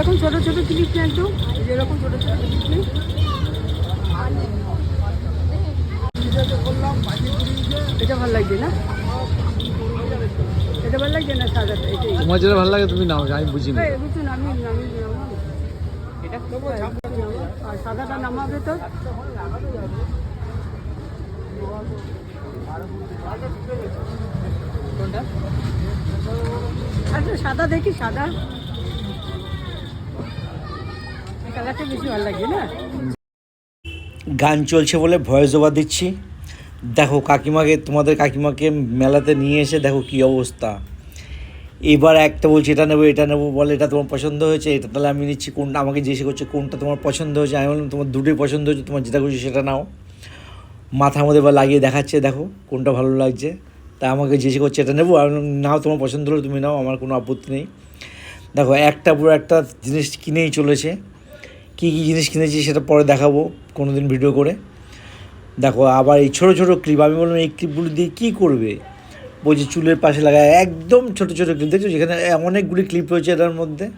এরকম ছোট ছোট ক্লিপ নিয়ে একদম? যেরকম ছোট ছোট ক্লিপ নিই এটা ভালো লাগছে না? এটা ভালো লাগছে না সাদাটা এটাই তোমার যেটা ভালো লাগে তুমি নাও আমি বুঝি না এই, বুঝুন আমি আমি নামাবো। আর সাদাটা নামাবে তো। আচ্ছা সাদা দেখি সাদা। গান চলছে বলে ভয়েস ওভার দিচ্ছি। দেখো, কাকিমাকে, তোমাদের কাকিমাকে মেলাতে নিয়ে এসে দেখো কী অবস্থা। এবার একটা বলছি, এটা নেব এটা নেব বলে, এটা তোমার পছন্দ হয়েছে, এটা তাহলে আমি নিচ্ছি, কোনটা আমাকে জিজ্ঞেস করছে, কোনটা তোমার পছন্দ হয়েছে? আমি বললাম, তোমার দুটোই পছন্দ হয়েছে, তোমার যেটা খুশি সেটা নাও। মাথার মধ্যে বা লাগিয়ে দেখাচ্ছে, দেখো, কোনটা ভালো লাগছে। তা আমাকে জিজ্ঞেস করছে, এটা নেব? আমি নাও, তোমার পছন্দ হলে তুমি নাও, আমার কোনো আপত্তি নেই। দেখো, একটা পুরো একটা জিনিস কিনেই চলেছে। কী কী জিনিস কিনেছি সেটা পরে দেখাবো কোনো দিন ভিডিও করে। দেখো, আবার এই ছোটো ছোটো ক্লিপ আমি বললাম, এই ক্লিপগুলো দিয়ে কী করবে? বলছি চুলের পাশে লাগায়, একদম ছোটো ছোটো ক্লিপ দেখছ? যেখানে অনেকগুলি ক্লিপ রয়েছে এটার মধ্যে।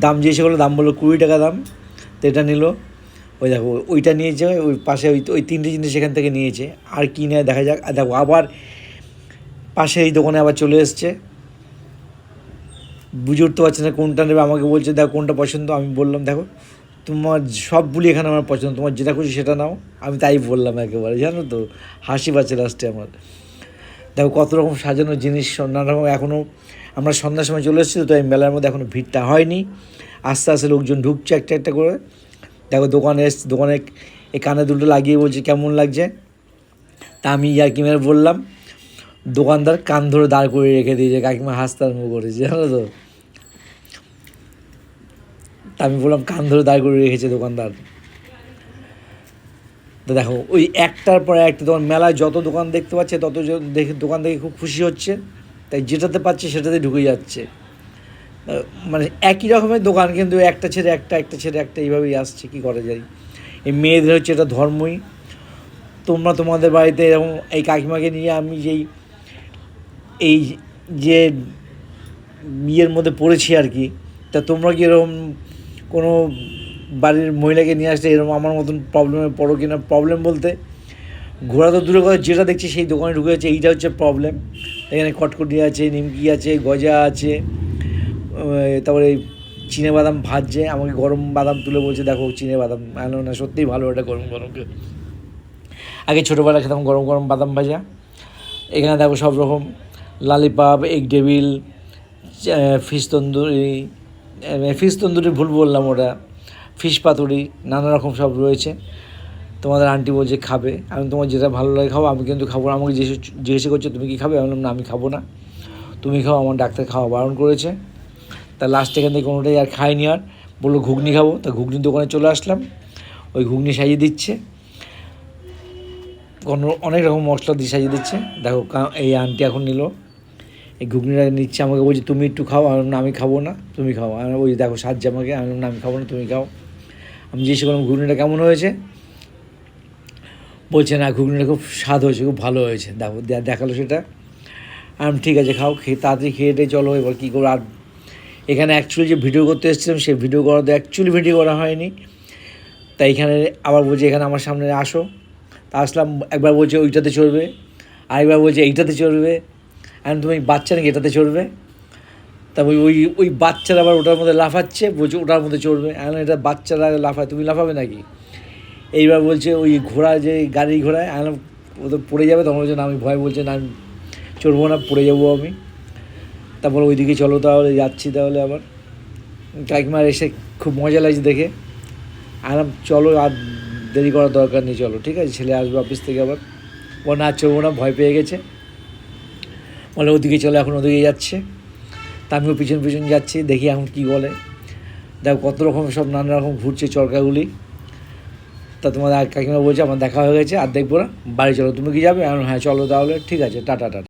দাম জিজ্ঞেস করল, দাম বলল কুড়ি টাকা দাম। তো এটা নিল। ওই দেখো, ওইটা নিয়েছে, ওই পাশে ওই ওই তিনটে জিনিস সেখান থেকে নিয়েছে। আর কী নেয় দেখা যাক। আর দেখো, আবার পাশে এই দোকানে আবার চলে এসছে। বুঝে উঠতে পারছে না কোনটা নেবে, আমাকে বলছে, দেখো কোনটা পছন্দ। আমি বললাম, দেখো, তোমার সবগুলি এখানে আমার পছন্দ, তোমার যেটা খুশি সেটা নাও। আমি তাই বললাম একেবারে, জানো তো, হাসি পাচ্ছে লাস্টে আমার। দেখো কত রকম সাজানো জিনিস, নানা রকম এখনও আমরা সন্ধ্যার সময় চলে এসেছি তো এই মেলার মধ্যে এখনও ভিড়টা হয়নি। আস্তে আস্তে লোকজন ঢুকছে একটা একটা করে। দেখো দোকানে এসছে, দোকানে এই কানে দুটো লাগিয়ে বলছে, কেমন লাগছে? তা আমি ইয়ার কি মেরে বললাম দোকানদার কান ধরে দাঁড় করে রেখে দিয়েছে, কাকিমা হাসতে আরম্ভ করেছে, জানো তো? তা আমি বললাম, কান ধরে দাঁড় করে রেখেছে দোকানদার। তো দেখো, ওই একটার পর একটা, তোমার মেলায় যত দোকান দেখতে পাচ্ছে, তত দেখে দোকান দেখে খুব খুশি হচ্ছে। তাই যেটাতে পাচ্ছে সেটাতে ঢুকে যাচ্ছে। মানে একই রকমের দোকান, কিন্তু একটা ছেড়ে একটা একটা ছেড়ে একটা, এইভাবেই আসছে, কী করা যায়? এই মেয়েদের হচ্ছে এটা ধর্মই। তোমরা তোমাদের বাড়িতে এরকম এই কাকিমাকে নিয়ে আমি যেই এই যে বিয়ের মধ্যে পড়েছি আর কি তা তোমরা কি এরকম কোনো বাড়ির মহিলাকে নিয়ে আসলে এরকম আমার মতন প্রবলেমে পড়ো কিনা? প্রবলেম বলতে ঘোরা তো দূরে কথা যেটা দেখছি সেই দোকানে ঢুকে যাচ্ছে এইটা হচ্ছে প্রবলেম এখানে কটকটি আছে নিমকি আছে গজা আছে তারপরে চিনে বাদাম ভাজছে আমাকে গরম বাদাম তুলে বলছে দেখো চিনে বাদাম বললাম, না সত্যিই ভালো এটা গরম গরমকে আগে ছোটোবেলা খেতাম গরম গরম বাদাম ভাজা এখানে দেখো সব রকম lollipop, egg devil fish tandoori fish tandoori ভুল বললাম ওটা। ফিশ পাতুরি, নানা রকম সব রয়েছে। তোমাদের আন্টি বলছে খাবে। আমি তোমার যেটা ভালো লাগে খাব আমি কিন্তু খাব আমাকে জিজ্ঞেস করছে, তুমি কি খাবে? আমি বললাম, না, আমি খাব না। তুমি খাও, আমার ডাক্তার খাওয়া বারণ করেছে। তা লাস্ট এখান থেকে কোনোটাই আর খাইনি আর। বলল, ঘুগনি খাব। তা ঘুগনির দোকানে চলে আসলাম। ওই ঘুগনি সাজিয়ে দিচ্ছে। কোনো, অনেক রকম মশলা দিয়ে সাজিয়ে দিচ্ছে। দেখো এই আন্টি এখন নিল। এই ঘুগনিটা নিচ্ছে আমাকে, বলছে, তুমি একটু খাও। আমি না, আমি খাব না, তুমি খাও। আমি ওই দেখো, সাজছে আমাকে। আমি না, আমি খাব না, তুমি খাও। আমি জিজ্ঞেস করলাম, ঘুগনিটা কেমন হয়েছে? বলছে, না, ঘুগনিটা খুব স্বাদ হয়েছে, খুব ভালো হয়েছে। দেখো দেখাল সেটা। আমি ঠিক আছে, খাও, খেয়ে তাড়াতাড়ি খেয়ে টেয়ে চলো, এবার কী করব? আর এখানে অ্যাকচুয়ালি যে ভিডিও করতে এসেছিলাম, সেই ভিডিও করা তো অ্যাকচুয়ালি ভিডিও করা হয়নি। তাই এখানে আবার বলছে, এখানে আমার সামনে আসো। তা আসলাম, একবার বলছে, ওইটাতে চড়বে। আরেকবার বলছে, এইটাতে চড়বে। এখন তুমি বাচ্চা নাকি এটাতে চড়বে? তারপর ওই ওই বাচ্চারা আবার ওটার মধ্যে লাফাচ্ছে বলছে ওটার মধ্যে চড়বে। এখন এটা বাচ্চারা লাফায় তুমি লাফাবে নাকি? এইবার বলছে ওই ঘোড়া যে গাড়ি ঘোড়ায় বললাম, ও তো পড়ে যাবে তখন বলছে না আমি ভয় বলছে না চড়বো না পড়ে যাব আমি। তারপর ওইদিকে চলো তাহলে যাচ্ছি তাহলে আবার। কাকিমার এসে খুব মজা লাগছে দেখে। আরাম চলো আর দেরি করার দরকার নেই চলো ঠিক আছে? ছেলে আসবে অফিস থেকে আবার। ও না চলবো না ভয় পেয়ে গেছে। বলে ওদিকে চলে, এখন ওদিকে যাচ্ছে। তা আমিও পিছন পিছন যাচ্ছি, দেখি এখন কী বলে। দেখো, কত রকম সব নানা রকম ঘুরছে চরকাগুলি। তা তোমাদের কাকিমা বলছে, আমার দেখা হয়ে গেছে, আর দেখব না। বাড়ি চলো, তুমি কি যাবে? হ্যাঁ চলো তাহলে, ঠিক আছে, টাটা টাটা।